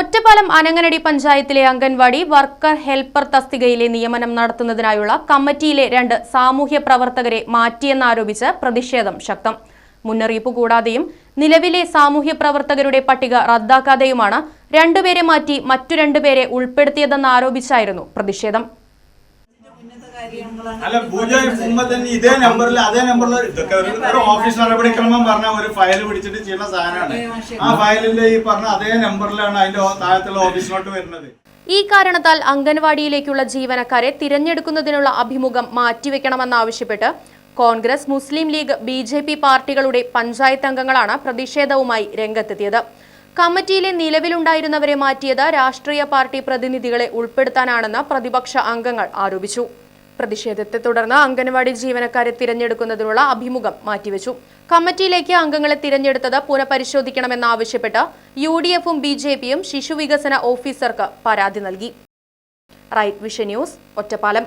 ഒറ്റപ്പാലം അനങ്ങനടി പഞ്ചായത്തിലെ anganwadi worker helper തസ്തികയിലെ നിയമനം നടത്തുന്നതിനായുള്ള കമ്മിറ്റിയിലെ രണ്ട് സാമൂഹ്യ പ്രവർത്തകരെ മാറ്റിയെന്നാരോപിച്ച് പ്രതിഷേധം ശക്തം. മുന്നറിയിപ്പ് കൂടാതെയും നിലവിലെ സാമൂഹ്യ പ്രവർത്തകരുടെ പട്ടിക റദ്ദാക്കാതെയുമാണ് രണ്ടുപേരെ മാറ്റി മറ്റു രണ്ടുപേരെ ഉൾപ്പെടുത്തിയതെന്നാരോപിച്ചായിരുന്നു പ്രതിഷേധം. അല്ല പൂജ മുമ്പ് തന്നെ ഇതേ നമ്പറിൽ അതേ നമ്പറിൽ ഇതൊക്കെ ഒരു ഓഫീസ് നടപടിക്രമം പറഞ്ഞ ഒരു ഫയൽ പിടിച്ചിട്ട് ചെയ്യുന്ന സാധനമാണ്. ആ ഫയലിന്റെ ഈ പറഞ്ഞ അതേ നമ്പറിലാണ് അതിന്റെ താഴത്തുള്ള ഓഫീസിലോട്ട് വരുന്നത്. ഈ കാരണത്താൽ അംഗൻവാടിയിലേക്കുള്ള ജീവനക്കാരെ തിരഞ്ഞെടുക്കുന്നതിനുള്ള അഭിമുഖം മാറ്റിവെക്കണമെന്നാവശ്യപ്പെട്ട് Congress Muslim League B J P പാർട്ടികളുടെ പഞ്ചായത്ത് അംഗങ്ങളാണ് പ്രതിഷേധവുമായി രംഗത്തെത്തിയത്. കമ്മിറ്റിയിലെ നിലവിലുണ്ടായിരുന്നവരെ മാറ്റിയത് രാഷ്ട്രീയ പാർട്ടി പ്രതിനിധികളെ ഉൾപ്പെടുത്താനാണെന്ന് പ്രതിപക്ഷ അംഗങ്ങൾ ആരോപിച്ചു. പ്രതിഷേധത്തെ തുടർന്ന് അംഗൻവാടി ജീവനക്കാരെ തിരഞ്ഞെടുക്കുന്നതിനുള്ള അഭിമുഖം മാറ്റിവെച്ചു. കമ്മിറ്റിയിലേക്ക് അംഗങ്ങളെ തിരഞ്ഞെടുത്തത് പുനഃപരിശോധിക്കണമെന്നാവശ്യപ്പെട്ട് യു ഡി എഫും ബി ജെ പിയും ശിശുവികസന ഓഫീസർക്ക് പരാതി നൽകി. Right Vision News Ottapalam.